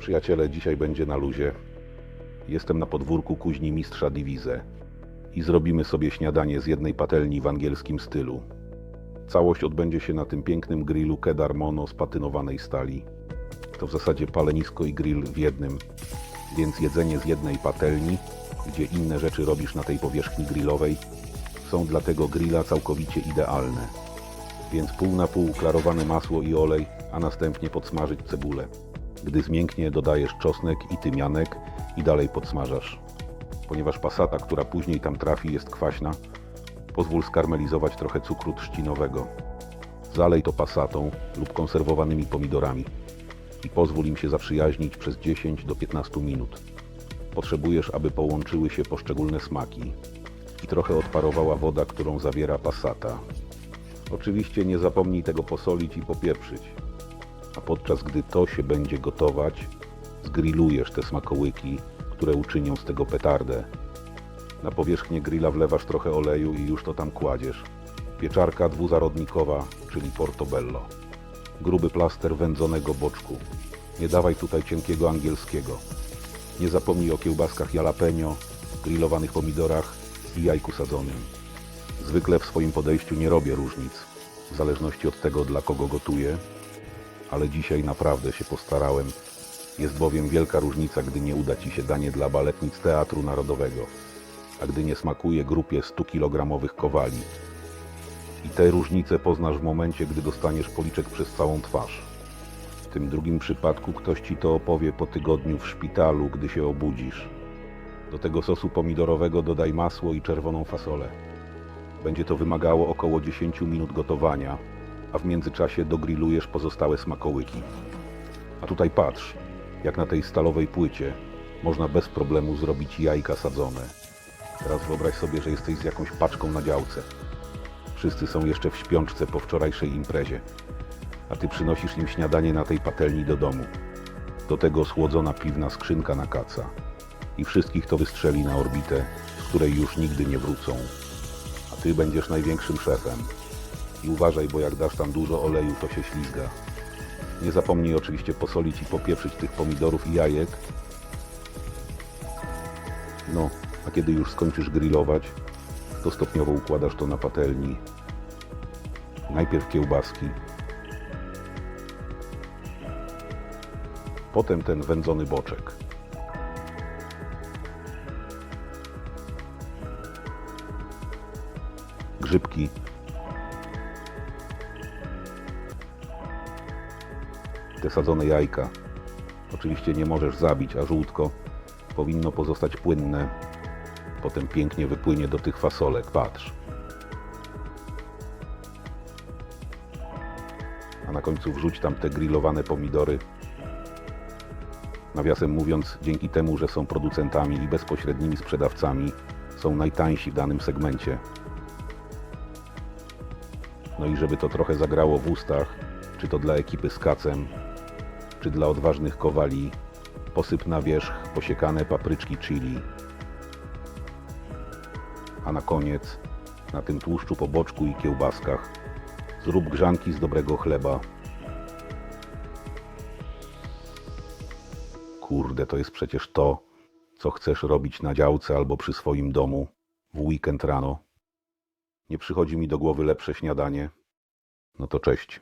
Przyjaciele, dzisiaj będzie na luzie. Jestem na podwórku kuźni mistrza Diwize i zrobimy sobie śniadanie z jednej patelni w angielskim stylu. Całość odbędzie się na tym pięknym grillu Kedar Mono z patynowanej stali. To w zasadzie palenisko i grill w jednym, więc jedzenie z jednej patelni, gdzie inne rzeczy robisz na tej powierzchni grillowej, są dla tego grilla całkowicie idealne. Więc pół na pół klarowane masło i olej, a następnie podsmażyć cebulę. Gdy zmięknie, dodajesz czosnek i tymianek i dalej podsmażasz. Ponieważ pasata, która później tam trafi, jest kwaśna, pozwól skarmelizować trochę cukru trzcinowego. Zalej to pasatą lub konserwowanymi pomidorami i pozwól im się zaprzyjaźnić przez 10 do 15 minut. Potrzebujesz, aby połączyły się poszczególne smaki i trochę odparowała woda, którą zawiera pasata. Oczywiście nie zapomnij tego posolić i popieprzyć. A podczas gdy to się będzie gotować, zgrillujesz te smakołyki, które uczynią z tego petardę. Na powierzchnię grilla wlewasz trochę oleju i już to tam kładziesz. Pieczarka dwuzarodnikowa, czyli portobello. Gruby plaster wędzonego boczku. Nie dawaj tutaj cienkiego angielskiego. Nie zapomnij o kiełbaskach jalapeno, grillowanych pomidorach i jajku sadzonym. Zwykle w swoim podejściu nie robię różnic, w zależności od tego, dla kogo gotuję, ale dzisiaj naprawdę się postarałem. Jest bowiem wielka różnica, gdy nie uda Ci się danie dla baletnic Teatru Narodowego, a gdy nie smakuje grupie 100-kilogramowych kowali. I te różnice poznasz w momencie, gdy dostaniesz policzek przez całą twarz. W tym drugim przypadku ktoś Ci to opowie po tygodniu w szpitalu, gdy się obudzisz. Do tego sosu pomidorowego dodaj masło i czerwoną fasolę. Będzie to wymagało około 10 minut gotowania, a w międzyczasie dogrillujesz pozostałe smakołyki. A tutaj patrz, jak na tej stalowej płycie można bez problemu zrobić jajka sadzone. Teraz wyobraź sobie, że jesteś z jakąś paczką na działce. Wszyscy są jeszcze w śpiączce po wczorajszej imprezie, a ty przynosisz im śniadanie na tej patelni do domu. Do tego słodzona piwna skrzynka na kaca. I wszystkich to wystrzeli na orbitę, z której już nigdy nie wrócą. A ty będziesz największym szefem. I uważaj, bo jak dasz tam dużo oleju, to się ślizga. Nie zapomnij oczywiście posolić i popieprzyć tych pomidorów i jajek. No, a kiedy już skończysz grillować, to stopniowo układasz to na patelni. Najpierw kiełbaski, potem ten wędzony boczek. Grzybki, te sadzone jajka. Oczywiście nie możesz zabić, a żółtko powinno pozostać płynne. Potem pięknie wypłynie do tych fasolek. Patrz. A na końcu wrzuć tam te grillowane pomidory. Nawiasem mówiąc, dzięki temu, że są producentami i bezpośrednimi sprzedawcami, są najtańsi w danym segmencie. No i żeby to trochę zagrało w ustach, czy to dla ekipy z kacem, czy dla odważnych kowali, posyp na wierzch posiekane papryczki chili. A na koniec, na tym tłuszczu po boczku i kiełbaskach, zrób grzanki z dobrego chleba. Kurde, to jest przecież to, co chcesz robić na działce albo przy swoim domu w weekend rano. Nie przychodzi mi do głowy lepsze śniadanie. No to cześć.